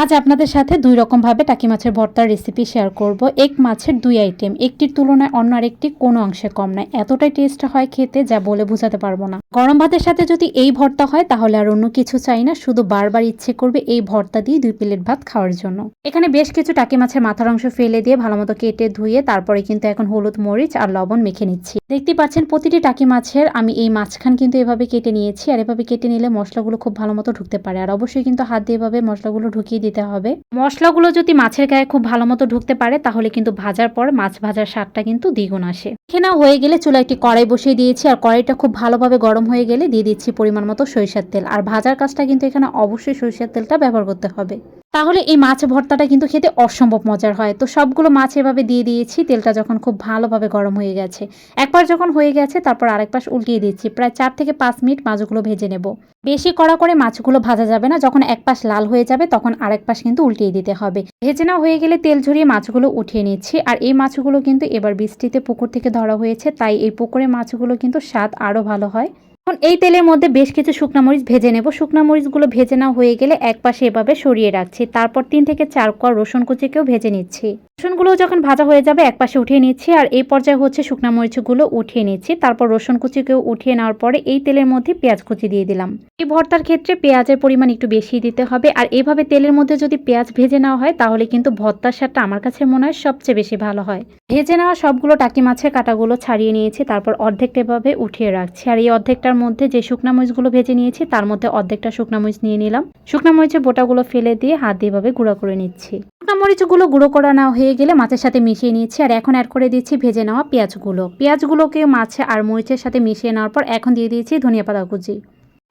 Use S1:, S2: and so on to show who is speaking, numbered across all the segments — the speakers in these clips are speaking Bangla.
S1: আজ আপনাদের সাথে দুই রকম ভাবে টাকি মাছের ভর্তার রেসিপি শেয়ার করব। এক মাছের দুই আইটেম একটির তুলনায় অন্য আরেকটি কোনো অংশে কম নয়। এতটাই টেস্ট হয় খেতে যা বলে বোঝাতে পারব না। গরম ভাতের সাথে যদি এই ভর্তা হয়, তাহলে আর অন্য কিছু চাই না, শুধু বারবার ইচ্ছে করবে এই ভর্তা দিয়ে দুই প্লেট ভাত খাওয়ার জন্য। এখানে বেশ কিছু টাকি মাছের মাথার অংশ ফেলে দিয়ে ভালোমতো কেটে ধুয়ে তারপরে কিন্তু এখন হলুদ মরিচ আর লবণ মেখে নিচ্ছি। দেখতে পাচ্ছেন প্রতিটি টাকি মাছের, আমি এই মাছখান কিন্তু এভাবে কেটে নিয়েছি, আর এভাবে কেটে নিলে মশলাগুলো খুব ভালো মতো ঢুকতে পারে। আর অবশ্যই কিন্তু হাত দিয়ে এভাবে মশলাগুলো ঢুকিয়ে দিতে হবে। মশলাগুলো যদি মাছের গায়ে খুব ভালো মতো ঢুকতে পারে, তাহলে কিন্তু ভাজার পর মাছ ভাজার স্বাদটা কিন্তু দ্বিগুণ আসে। খেনা হয়ে গেলে চুলা একটি কড়াই বসিয়ে দিয়েছি, আর কড়াইটা খুব ভালোভাবে গরম হয়ে গেলে দিয়ে দিচ্ছি পরিমাণ মতো সরিষার তেল। আর ভাজার কাজটা কিন্তু এখানে অবশ্যই সরিষার তেলটা ব্যবহার করতে হবে। তাহলে এই মাছ ভর্তাটা কিন্তু খেতে অসম্ভব মজার হয়। তো সবগুলো মাছ এভাবে দিয়ে দিয়েছি, তেলটা যখন খুব ভালোভাবে গরম হয়ে গেছে। একবার যখন হয়ে গেছে, তারপর আরেক পাশ উল্টিয়ে দিচ্ছি। প্রায় চার থেকে পাঁচ মিনিট মাছগুলো ভেজে নেব। বেশি কড়া করে মাছগুলো ভাজা যাবে না, যখন এক পাশ লাল হয়ে যাবে, তখন আরেক পাশ কিন্তু উল্টিয়ে দিতে হবে। ভেজে না হয়ে গেলে তেল ঝরিয়ে মাছগুলো উঠিয়ে নিচ্ছি। আর এই মাছগুলো কিন্তু এবার বৃষ্টিতে পুকুর থেকে ধরা হয়েছে, তাই এই পুকুরে মাছগুলো কিন্তু স্বাদ আরও ভালো হয়। এখন এই তেলের মধ্যে বেশ কিছু শুকনা মরিচ ভেজে নেব। শুকনা মরিচগুলো ভেজে না হয়ে গেলে এক পাশে এভাবে সরিয়ে রাখছি। তারপর তিন থেকে চার কোয়া রসুন কুচিকেও ভেজে নিচ্ছি। রসুনগুলো যখন ভাজা হয়ে যাবে, এক পাশে উঠিয়ে নিচ্ছি। আর এই পর্যায়ে হচ্ছে শুকনা মরিচগুলো উঠিয়ে নিচ্ছি। তারপর রসুন কুচিকেও উঠিয়ে নেওয়ার পরে এই তেলের মধ্যে পেঁয়াজ কুচি দিয়ে দিলাম। এই ভর্তার ক্ষেত্রে পেঁয়াজের পরিমাণ একটু বেশি দিতে হবে। আর এইভাবে তেলের মধ্যে যদি পেঁয়াজ ভেজে নেওয়া হয়, তাহলে কিন্তু ভর্তার স্বাদটা আমার কাছে মনে হয় সবচেয়ে বেশি ভালো হয়। ভেজে নেওয়া সবগুলো টাকি মাছের কাটাগুলো ছাড়িয়ে নিয়েছি, তারপর অর্ধেকটা এভাবে উঠিয়ে রাখছি। আর এই অর্ধেকটার মধ্যে যে শুকনা মরিচগুলো ভেজে নিয়েছি, তার মধ্যে অর্ধেকটা শুকনা মরিচ নিয়ে নিলাম। শুকনা মরিচের বোটাগুলো ফেলে দিয়ে হাত দিয়ে এভাবে গুঁড়া করে নিচ্ছি। শুকনা মরিচগুলো গুঁড়ো করা না হয়ে গেলে মাছের সাথে মিশিয়ে নিয়েছি আর এখন অ্যাড করে দিচ্ছি ভেজে নেওয়া পেঁয়াজগুলো। পেঁয়াজগুলোকে মাছে আর মরিচের সাথে মিশিয়ে নেওয়ার পর এখন দিয়ে দিয়েছি ধনিয়া পাতা কুচি।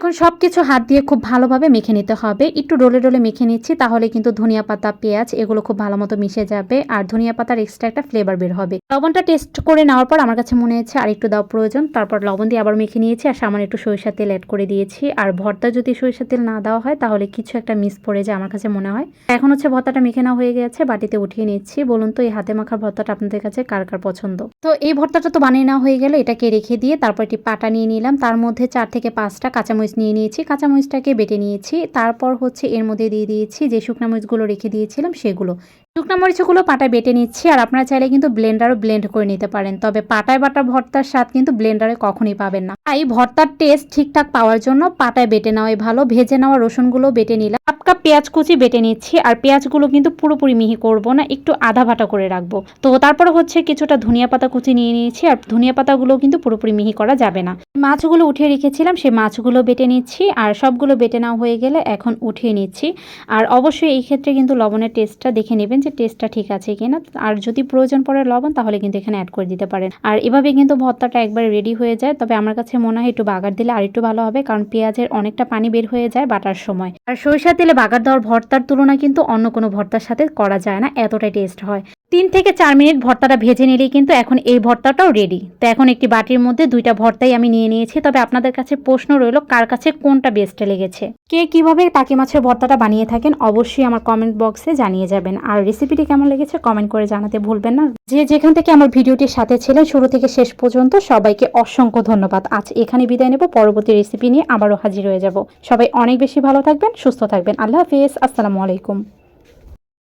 S1: এখন সব কিছু হাত দিয়ে খুব ভালোভাবে মেখে নিতে হবে। একটু ডোলে ডোলে মেখে নিচ্ছি, তাহলে কিন্তু ধনিয়া পাতা, পেঁয়াজ এগুলো খুব ভালো মতো মিশে যাবে আর ধনিয়া পাতার এক্সট্রা একটা ফ্লেভার বের হবে। লবণটা টেস্ট করে নেওয়ার পর আমার কাছে মনে হচ্ছে আর একটু দেওয়া প্রয়োজন, তারপর লবণ দিয়ে আবার মেখে নিয়েছি আর সামান্য একটু সরিষার তেল অ্যাড করে দিয়েছি। আর ভর্তা যদি সরিষার তেল না দেওয়া হয়, তাহলে কিছু একটা মিস পড়ে যায় আমার কাছে মনে হয়। এখন হচ্ছে ভর্তাটা মেখে নেওয়া হয়ে গেছে, বাটিতে উঠিয়ে নিচ্ছি। বলুন তো এই হাতে মাখা ভর্তাটা আপনাদের কাছে কার কার পছন্দ? তো এই ভর্তাটা তো বানিয়ে নেওয়া হয়ে গেলে, এটাকে রেখে দিয়ে তারপর একটি পাটা নিয়ে নিলাম। তার মধ্যে চার থেকে পাঁচটা কাঁচামরিচ নিয়ে নিয়েছি কাঁচামরিচটাকে বেটে নিয়েছি। তারপর হচ্ছে এর মধ্যে দিয়ে দিয়েছি যে শুকনো মরিচগুলো রেখে দিয়েছিলাম সেগুলো। শুকনো মরিচগুলো পাটায় বেটে নিচ্ছি আর আপনারা চাইলে কিন্তু ব্লেন্ডারও ব্লেন্ড করে নিতে পারেন। তবে পাটায় বাটা ভর্তার স্বাদ কিন্তু ব্লেন্ডারে কখনই পাবেন না। তাই ভর্তার টেস্ট ঠিকঠাক পাওয়ার জন্য পাটায় বেটে নেওয়াই ভালো। ভেজে নেওয়া রসুনগুলো বেটে নিলাম। পেঁয়াজ কুচি বেটে নিচ্ছি, আর পেঁয়াজগুলো কিন্তু পুরোপুরি মিহি করব না, একটু আধা ভাটা করে রাখব। তো তারপরে হচ্ছে কিছুটা ধনিয়া পাতা কুচি নিয়ে নিয়েছি, আর ধনিয়া পাতাগুলো কিন্তু পুরোপুরি মিহি করা যাবে না। মাছগুলো উঠিয়ে রেখেছিলাম সেই মাছগুলো বেটে নিচ্ছি, আর সবগুলো বেটে নেওয়া হয়ে গেলে এখন উঠিয়ে নিচ্ছি। আর অবশ্যই এই ক্ষেত্রে কিন্তু লবণের টেস্টটা দেখে নেবেন যে টেস্টটা ঠিক আছে কিনা। আর যদি প্রয়োজন পড়ে লবণ, তাহলে কিন্তু এখানে অ্যাড করে দিতে পারেন। আর এভাবে কিন্তু ভর্তাটা একবার রেডি হয়ে যায়, তবে আমার কাছে মনে হয় একটু বাগার দিলে আর একটু ভালো হবে, কারণ পেঁয়াজের অনেকটা পানি বের হয়ে যায় বাটার সময়। আর সরিষার তেলে বাগার দেওয়ার ভর্তার তুলনা কিন্তু অন্য কোনো ভর্তার সাথে করা যায় না। এতটাই টেস্ট হয়। তিন থেকে চার মিনিট ভর্তাটা ভেজে নিলেই কিন্তু এখন এই ভর্তাটাও রেডি তো এখন একটি বাটির মধ্যে দুইটা ভর্তাই আমি নিয়ে নিয়েছি। তবে আপনাদের কাছে প্রশ্ন রইল, কার কাছে কোনটা বেস্টে লেগেছে? কে কীভাবে টাকি মাছের ভর্তাটা বানিয়ে থাকেন অবশ্যই আমার কমেন্ট বক্সে জানিয়ে যাবেন। আর রেসিপিটি কেমন লেগেছে কমেন্ট করে জানাতে ভুলবেন না। যে যেখান থেকে আমার ভিডিওটির সাথে ছিলেন, শুরু থেকে শেষ পর্যন্ত সবাইকে অসংখ্য ধন্যবাদ। আজ এখানে বিদায় নেব, পরবর্তী রেসিপি নিয়ে আবারও হাজির হয়ে যাব। সবাই অনেক বেশি ভালো থাকবেন, সুস্থ থাকবেন। আল্লাহ হাফিজ, আসসালামু আলাইকুম।